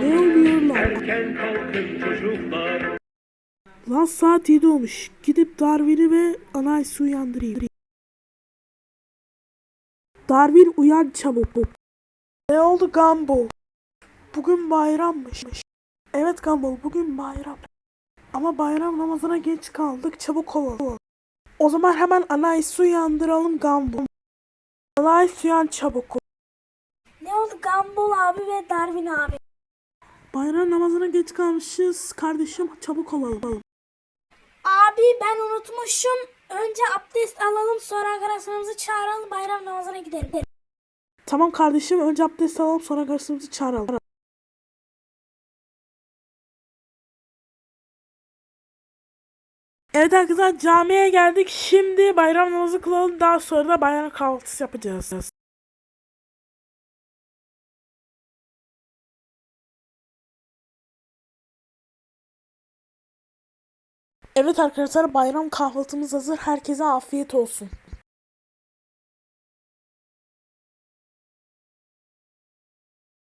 Ne oluyor lan? Lan saat 7 olmuş. Gidip Darwin'i ve Anais'i uyandırayım. Darwin uyan çabuk. Ne oldu Gumball? Bugün bayrammış. Evet Gumball bugün bayram. Ama bayram namazına geç kaldık. Çabuk olalım. O zaman hemen Anais'i uyandıralım Gumball. Anais uyan çabuk. Oldu Gumball abi ve Darwin abi? Bayram namazına geç kalmışız. Kardeşim çabuk olalım. Abi ben unutmuşum. Önce abdest alalım sonra arkadaşlarımızı çağıralım bayram namazına gidelim. Tamam kardeşim önce abdest alalım sonra karşımızı çağıralım. Evet arkadaşlar camiye geldik. Şimdi bayram namazı kılalım. Daha sonra da bayram kahvaltısı yapacağız. Evet arkadaşlar bayram kahvaltımız hazır. Herkese afiyet olsun.